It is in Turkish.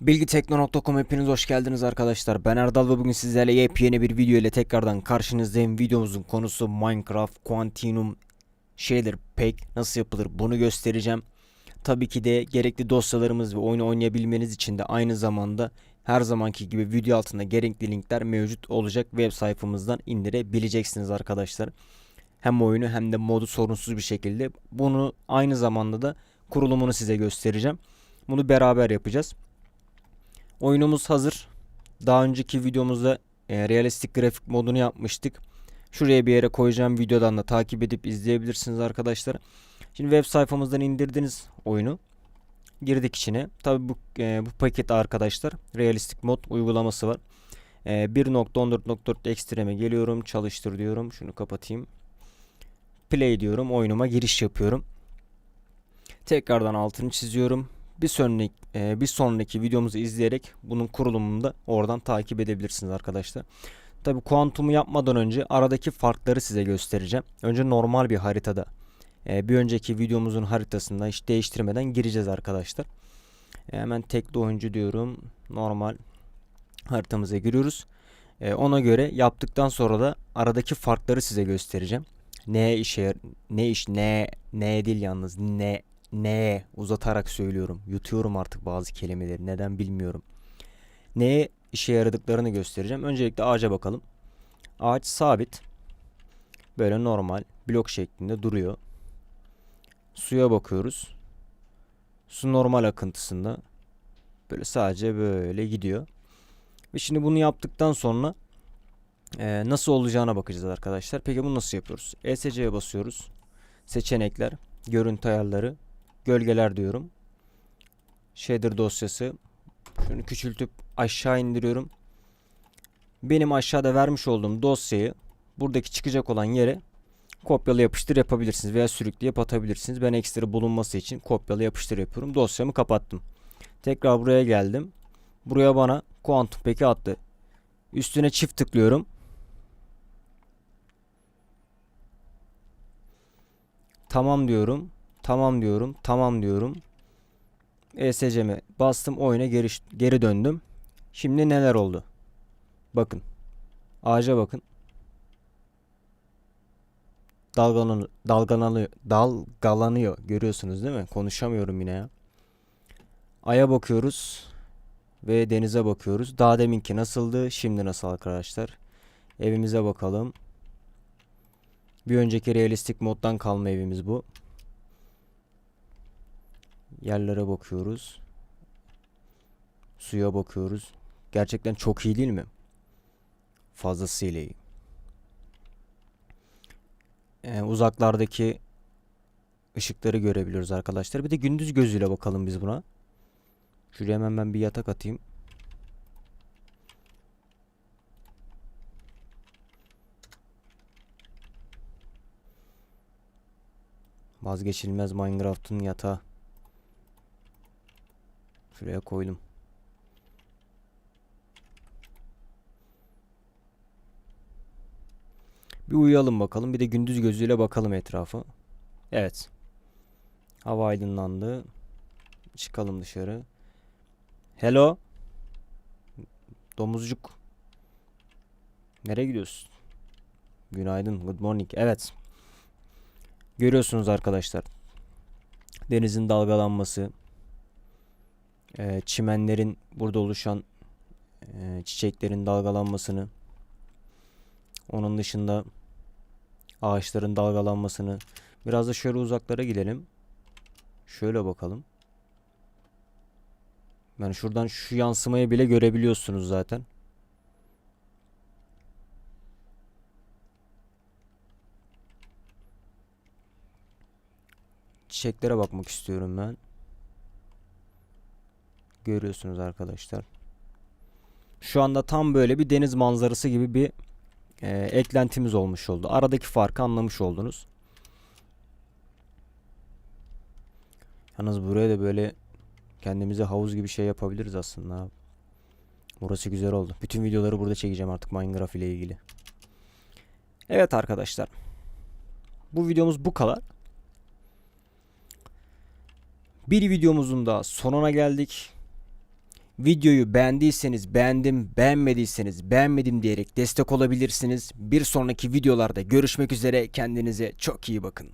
Bilgitekno.com hepiniz hoş geldiniz arkadaşlar. Ben Erdal ve bugün sizlerle yepyeni bir video ile tekrardan karşınızdayım. Videomuzun konusu Minecraft Quantinum Shader Pack nasıl yapılır bunu göstereceğim. Tabii ki de gerekli dosyalarımız ve oyunu oynayabilmeniz için de aynı zamanda her zamanki gibi video altında gerekli linkler mevcut olacak. Web sayfamızdan indirebileceksiniz arkadaşlar. Hem oyunu hem de modu sorunsuz bir şekilde. Bunu aynı zamanda da kurulumunu size göstereceğim. Bunu beraber yapacağız. Oyunumuz hazır. Daha önceki videomuzda e, realistik grafik modunu yapmıştık. Şuraya bir yere koyacağım videodan da takip edip izleyebilirsiniz arkadaşlar. Şimdi web sayfamızdan indirdiniz oyunu. Girdik içine. Tabi bu, e, bu paket arkadaşlar realistik mod uygulaması var. E, 1.14.4 ekstreme geliyorum. Çalıştır diyorum. Şunu kapatayım. Play diyorum. Oyunuma giriş yapıyorum. Tekrardan altını çiziyorum bir sonraki e, bir sonraki videomuzu izleyerek bunun kurulumunu da oradan takip edebilirsiniz arkadaşlar. Tabi kuantumu yapmadan önce aradaki farkları size göstereceğim. Önce normal bir haritada e, bir önceki videomuzun haritasında hiç değiştirmeden gireceğiz arkadaşlar. E, hemen tekli oyuncu diyorum. Normal haritamıza giriyoruz. E, ona göre yaptıktan sonra da aradaki farkları size göstereceğim. Ne işe ne iş ne ne değil yalnız ne neye uzatarak söylüyorum. Yutuyorum artık bazı kelimeleri. Neden bilmiyorum. Neye işe yaradıklarını göstereceğim. Öncelikle ağaca bakalım. Ağaç sabit. Böyle normal blok şeklinde duruyor. Suya bakıyoruz. Su normal akıntısında. Böyle sadece böyle gidiyor. Ve şimdi bunu yaptıktan sonra e, nasıl olacağına bakacağız arkadaşlar. Peki bunu nasıl yapıyoruz? ESC'ye basıyoruz. Seçenekler, görüntü ayarları, gölgeler diyorum. Shader dosyası. Şunu küçültüp aşağı indiriyorum. Benim aşağıda vermiş olduğum dosyayı buradaki çıkacak olan yere kopyala yapıştır yapabilirsiniz veya sürükleyip atabilirsiniz. Ben ekstra bulunması için kopyala yapıştır yapıyorum. Dosyamı kapattım. Tekrar buraya geldim. Buraya bana Quantum Pack'i attı. Üstüne çift tıklıyorum. Tamam diyorum. Tamam diyorum. Tamam diyorum. ESC'me bastım oyuna geri, geri döndüm. Şimdi neler oldu? Bakın. Ağaca bakın. Dalgalanıyor, dalgalanıyor, dalgalanıyor. Görüyorsunuz değil mi? Konuşamıyorum yine ya. Aya bakıyoruz ve denize bakıyoruz. Daha deminki nasıldı? Şimdi nasıl arkadaşlar? Evimize bakalım. Bir önceki realistik moddan kalma evimiz bu. Yerlere bakıyoruz. Suya bakıyoruz. Gerçekten çok iyi değil mi? Fazlasıyla iyi. Ee, uzaklardaki ışıkları görebiliyoruz arkadaşlar. Bir de gündüz gözüyle bakalım biz buna. Şuraya hemen ben bir yatak atayım. Vazgeçilmez Minecraft'ın yatağı. Şuraya koydum. Bir uyuyalım bakalım. Bir de gündüz gözüyle bakalım etrafı. Evet. Hava aydınlandı. Çıkalım dışarı. Hello. Domuzcuk. Nereye gidiyorsun? Günaydın. Good morning. Evet. Görüyorsunuz arkadaşlar. Denizin dalgalanması. E, çimenlerin burada oluşan e, çiçeklerin dalgalanmasını. Onun dışında ağaçların dalgalanmasını. Biraz da şöyle uzaklara gidelim. Şöyle bakalım. Yani şuradan şu yansımayı bile görebiliyorsunuz zaten. Çiçeklere bakmak istiyorum ben. Görüyorsunuz arkadaşlar. Şu anda tam böyle bir deniz manzarası gibi bir e, eklentimiz olmuş oldu. Aradaki farkı anlamış oldunuz. Yalnız buraya da böyle kendimize havuz gibi şey yapabiliriz aslında. Burası güzel oldu. Bütün videoları burada çekeceğim artık Minecraft ile ilgili. Evet arkadaşlar. Bu videomuz bu kadar. Bir videomuzun da sonuna geldik. Videoyu beğendiyseniz beğendim, beğenmediyseniz beğenmedim diyerek destek olabilirsiniz. Bir sonraki videolarda görüşmek üzere. Kendinize çok iyi bakın.